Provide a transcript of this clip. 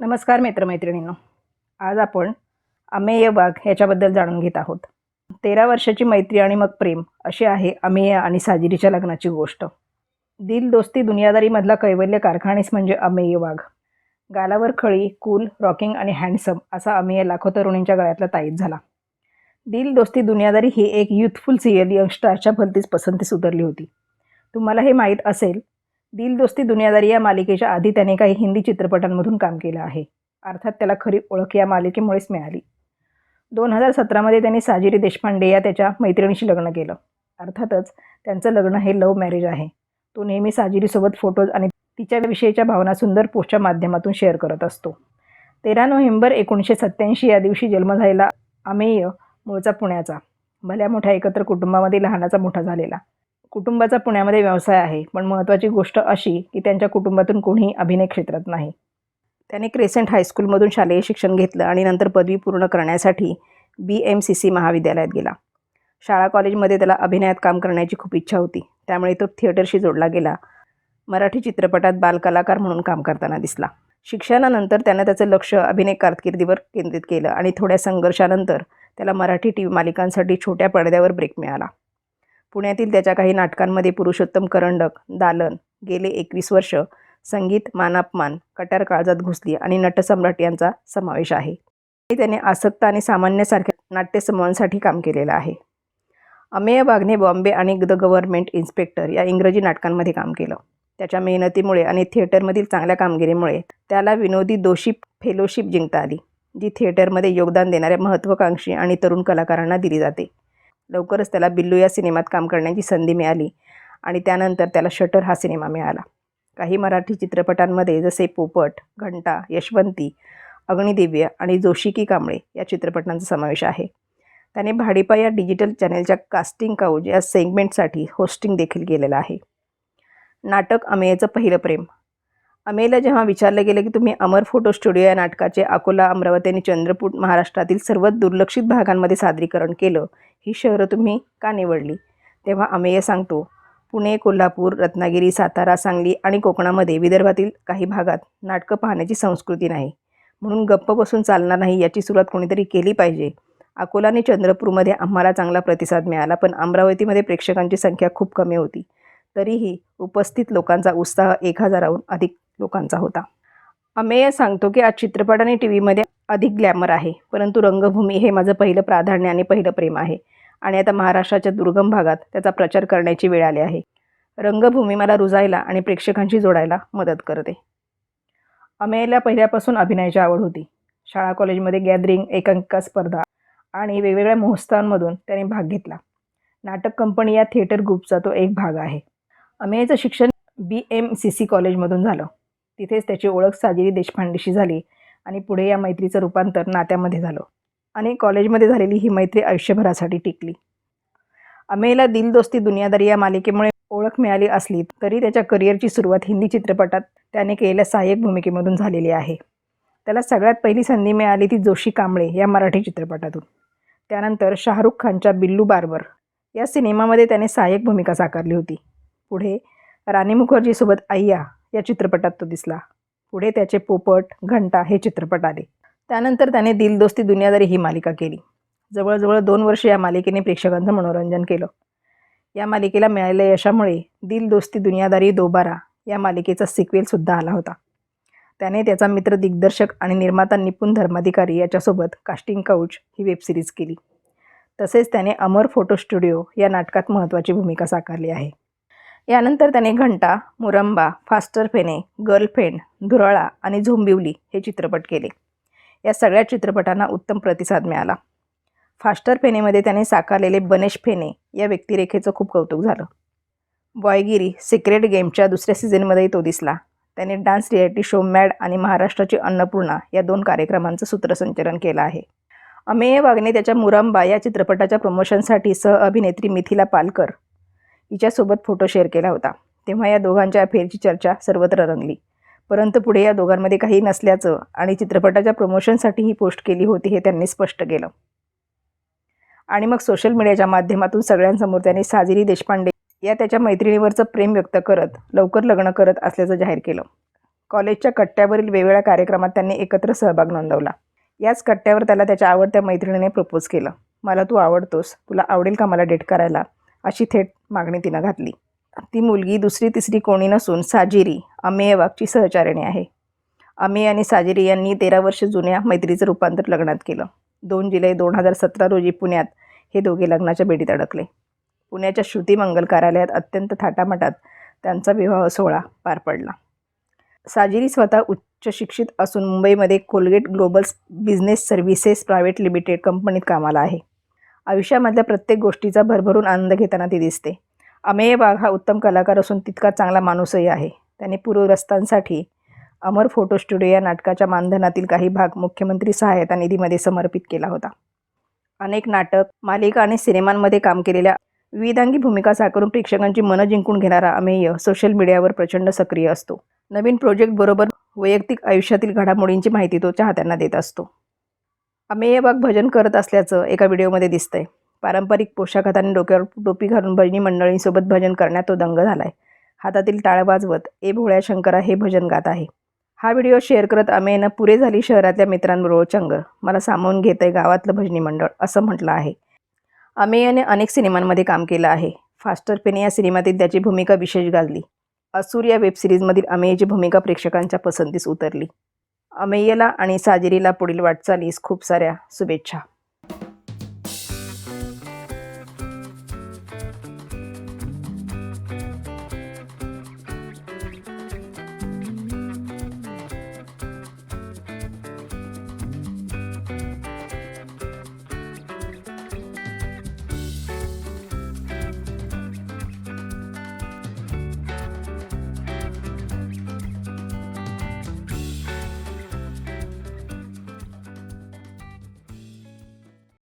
नमस्कार मित्रमैत्रिणींनो. आज आपण अमेय वाघ ह्याच्याबद्दल जाणून घेत आहोत. तेरा वर्षाची मैत्री आणि मग प्रेम अशी आहे अमेय आणि साजिरीच्या लग्नाची गोष्ट. दिल दोस्ती दुनियादारीमधला कैवल्य कारखानीस म्हणजे अमेय वाघ गालावर खळी कूल रॉकिंग आणि हँडसम असा अमेय लाखो तरुणींच्या गळ्यातला ताईत झाला. दिल दोस्ती दुनियादारी ही एक युथफुल सिरियल यंगस्टारच्या भलतीच पसंतीस उतरली होती. तुम्हाला हे माहीत असेल दिल दोस्ती दुनियादारी या मालिकेच्या आधी त्याने काही हिंदी चित्रपटांमधून काम केलं आहे. अर्थात त्याला खरी ओळख या मालिकेमुळेच मिळाली. दोन हजार सतरामध्ये त्यांनी साजिरी देशपांडे या त्याच्या मैत्रिणीशी लग्न केलं. अर्थातच त्यांचं लग्न हे लव्ह मॅरेज आहे. तो नेहमी साजिरीसोबत फोटोज आणि तिच्याविषयीच्या भावना सुंदर पोस्टच्या माध्यमातून शेअर करत असतो. तेरा नोव्हेंबर एकोणीसशे सत्त्याऐंशी या दिवशी जन्म झालेला अमेय मूळचा पुण्याचा. भल्या मोठ्या एकत्र कुटुंबामध्ये लहानाचा मोठा झालेला. कुटुंबाचा पुण्यामध्ये व्यवसाय आहे. पण महत्त्वाची गोष्ट अशी की त्यांच्या कुटुंबातून कोणीही अभिनय क्षेत्रात नाही. त्याने क्रेसेंट हायस्कूलमधून शालेय शिक्षण घेतलं आणि नंतर पदवी पूर्ण करण्यासाठी बी एम सी सी महाविद्यालयात गेला. शाळा कॉलेजमध्ये त्याला अभिनयात काम करण्याची खूप इच्छा होती. त्यामुळे तो थिएटरशी जोडला गेला. मराठी चित्रपटात बालकलाकार म्हणून काम करताना दिसला. शिक्षणानंतर त्यानं त्याचं लक्ष अभिनय कारकिर्दीवर केंद्रित केलं आणि थोड्या संघर्षानंतर त्याला मराठी टी व्ही मालिकांसाठी छोट्या पडद्यावर ब्रेक मिळाला. पुण्यातील त्याच्या काही नाटकांमध्ये पुरुषोत्तम करंडक दालन गेले एकवीस वर्ष संगीत मानापमान कट्यार काळजात घुसली आणि नटसम्राट यांचा समावेश आहे. आणि त्याने आसक्त आणि सामान्यसारख्या नाट्यसमूहांसाठी काम केलेलं आहे. अमेय वाघने बॉम्बे आणि द गव्हर्नमेंट इन्स्पेक्टर या इंग्रजी नाटकांमध्ये काम केलं. त्याच्या मेहनतीमुळे आणि थिएटरमधील चांगल्या कामगिरीमुळे त्याला विनोदी दोषी फेलोशिप जिंकता आली जी थिएटरमध्ये योगदान देणाऱ्या महत्त्वाकांक्षी आणि तरुण कलाकारांना दिली जाते. लवकरच त्याला बिल्लू या सिनेमात काम करण्याची संधी मिळाली आणि त्यानंतर त्याला शटर हा सिनेमा मिळाला. काही मराठी चित्रपटांमध्ये जसे पोपट घंटा यशवंती अग्निदिव्य आणि जोशी की कांबळे या चित्रपटांचा समावेश आहे. त्याने भाडीपा या डिजिटल चॅनेलच्या कास्टिंग काऊज या सेगमेंटसाठी होस्टिंग देखील केलेलं आहे. नाटक अमेयचं पहिलं प्रेम अमेला जेव्हा विचारलं गेलं की तुम्ही अमर फोटो स्टुडिओ या नाटकाचे अकोला अमरावती आणि चंद्रपूर महाराष्ट्रातील सर्वात दुर्लक्षित भागांमध्ये सादरीकरण केलं ही शहरं तुम्ही का निवडली? तेव्हा अमेय सांगतो पुणे कोल्हापूर रत्नागिरी सातारा सांगली आणि कोकणामध्ये विदर्भातील काही भागात नाटकं पाहण्याची संस्कृती नाही. म्हणून गप्प बसून चालणार नाही याची सुरुवात कोणीतरी केली पाहिजे. अकोला आणि चंद्रपूरमध्ये आम्हाला चांगला प्रतिसाद मिळाला पण अमरावतीमध्ये प्रेक्षकांची संख्या खूप कमी होती. तरीही उपस्थित लोकांचा उत्साह एक हजाराहून अधिक लोकांचा होता. अमेय सांगतो की आज चित्रपट आणि टी व्हीमध्ये अधिक ग्लॅमर आहे परंतु रंगभूमी हे माझं पहिलं प्राधान्य आणि पहिलं प्रेम आहे. आणि आता महाराष्ट्राच्या दुर्गम भागात त्याचा प्रचार करण्याची वेळ आली आहे. रंगभूमी मला रुजायला आणि प्रेक्षकांशी जोडायला मदत करते. अमेयला पहिल्यापासून अभिनयाची आवड होती. शाळा कॉलेजमध्ये गॅदरिंग एकांकिका स्पर्धा आणि वेगवेगळ्या महोत्सवांमधून त्याने भाग घेतला. नाटक कंपनी या थिएटर ग्रुपचा तो एक भाग आहे. अमेयचं शिक्षण बी एम सी सी कॉलेजमधून झालं. तिथेच त्याची ओळख साजिरी देशपांडेशी झाली आणि पुढे या मैत्रीचं रूपांतर नात्यामध्ये झालं. आणि कॉलेजमध्ये झालेली ही मैत्री आयुष्यभरासाठी टिकली. अमेयला दिल दोस्ती दुनियादारी या मालिकेमुळे ओळख मिळाली असली तरी त्याच्या करिअरची सुरुवात हिंदी चित्रपटात त्याने केलेल्या सहाय्यक भूमिकेमधून झालेली आहे. त्याला सगळ्यात पहिली संधी मिळाली ती जोशी कांबळे या मराठी चित्रपटातून. त्यानंतर शाहरुख खानच्या बिल्लू बार्बर या सिनेमामध्ये त्याने सहाय्यक भूमिका साकारली होती. पुढे राणी मुखर्जीसोबत अय्या या चित्रपटात तो दिसला. पुढे त्याचे पोपट घंटा हे चित्रपट आले. त्यानंतर त्याने दिल दोस्ती दुनियादारी ही मालिका केली. जवळजवळ दोन वर्ष या मालिकेने प्रेक्षकांचं मनोरंजन केलं. या मालिकेला मिळालेल्या यशामुळे दिल दोस्ती दुनियादारी दोबारा या मालिकेचा सिक्वेलसुद्धा आला होता. त्याने त्याचा मित्र दिग्दर्शक आणि निर्माता निपुण धर्माधिकारी याच्यासोबत कास्टिंग काउच ही वेबसिरीज केली. तसेच त्याने अमर फोटो स्टुडिओ या नाटकात महत्त्वाची भूमिका साकारली आहे. यानंतर त्याने घंटा मुरंबा फास्टर फेने गर्लफ्रेंड धुरळा आणि झोंबिवली हे चित्रपट केले. या सगळ्या चित्रपटांना उत्तम प्रतिसाद मिळाला. फास्टर फेनेमध्ये त्याने साकारलेले बनेश फेने या व्यक्तिरेखेचं खूप कौतुक झालं. बॉयगिरी सिक्रेट गेमच्या दुसऱ्या सीझनमध्येही तो दिसला. त्याने डान्स रियालिटी शो मॅड आणि महाराष्ट्राची अन्नपूर्णा या दोन कार्यक्रमांचं सूत्रसंचलन केलं आहे. अमेय वागने त्याच्या मुरंबा या चित्रपटाच्या प्रमोशनसाठी सह अभिनेत्री मिथिला पालकर हिच्यासोबत फोटो शेअर केला होता. तेव्हा या दोघांच्या अफेअरची चर्चा सर्वत्र रंगली. परंतु पुढे या दोघांमध्ये काही नसल्याचं आणि चित्रपटाच्या प्रमोशनसाठी ही पोस्ट केली होती हे त्यांनी स्पष्ट केलं. आणि मग सोशल मीडियाच्या माध्यमातून सगळ्यांसमोर त्यांनी साजिरी देशपांडे या त्याच्या मैत्रिणीवरचं प्रेम व्यक्त करत लवकर लग्न करत असल्याचं जाहीर केलं. कॉलेजच्या कट्ट्यावरील वेगवेगळ्या कार्यक्रमात त्यांनी एकत्र सहभाग नोंदवला. याच कट्ट्यावर त्याला त्याच्या आवडत्या मैत्रिणीने प्रपोज केलं. मला तू आवडतोस. तुला आवडेल का मला डेट करायला? अशी थेट मागणी तिनं घातली. ती मुलगी दुसरी तिसरी कोणी नसून साजिरी अमेय वाघची सहचारिणी आहे. अमेय आणि साजिरी यांनी तेरा वर्ष जुन्या मैत्रीचं रूपांतर लग्नात केलं. दोन जुलै दोन हजार सतरा रोजी पुण्यात हे दोघे लग्नाच्या बेडीत अडकले. पुण्याच्या श्रुती मंगल कार्यालयात अत्यंत थाटामाटात त्यांचा विवाह सोहळा पार पडला. साजिरी स्वतः उच्च शिक्षित असून मुंबईमध्ये Colgate global business services private limited कंपनीत कामाला आहे. आयुष्यामधल्या प्रत्येक गोष्टीचा भरभरून आनंद घेताना ती दिसते. अमेय वाघ हा उत्तम कलाकार असून तितका चांगला माणूसही आहे. त्याने पूरग्रस्तांसाठी अमर फोटो स्टुडिओ या नाटकाच्या मानधनातील काही भाग मुख्यमंत्री सहायता निधीमध्ये समर्पित केला होता. अनेक नाटक मालिका आणि सिनेमांमध्ये काम केलेल्या विविधांगी भूमिका साकारून प्रेक्षकांची मनं जिंकून घेणारा अमेय सोशल मीडियावर प्रचंड सक्रिय असतो. नवीन प्रोजेक्टबरोबर वैयक्तिक आयुष्यातील घडामोडींची माहिती तो चाहत्यांना देत असतो. अमेय बाग भजन करत असल्याचं एका व्हिडिओमध्ये दिसतंय. पारंपरिक पोशाखात आणि डोक्यावर टोपी घालून भजनी मंडळींसोबत भजन करण्यात तो दंग झाला आहे हातातील टाळ वाजवत ए भोळ्या शंकरा हे भजन गात आहे. हा व्हिडिओ शेअर करत अमेयनं पुरे झाली शहरातल्या मित्रांबरोबर चंग. मला सामावून घेत आहे गावातलं भजनी मंडळ असं म्हटलं आहे. अमेयने अनेक सिनेमांमध्ये काम केलं आहे. फास्टर पेने या सिनेमातील त्याची भूमिका विशेष गाजली. असूर या वेबसिरीजमधील अमेयची भूमिका प्रेक्षकांच्या पसंतीस उतरली. अमेयला आणि साजिरीला पुढील वाटचालीस खूप साऱ्या शुभेच्छा.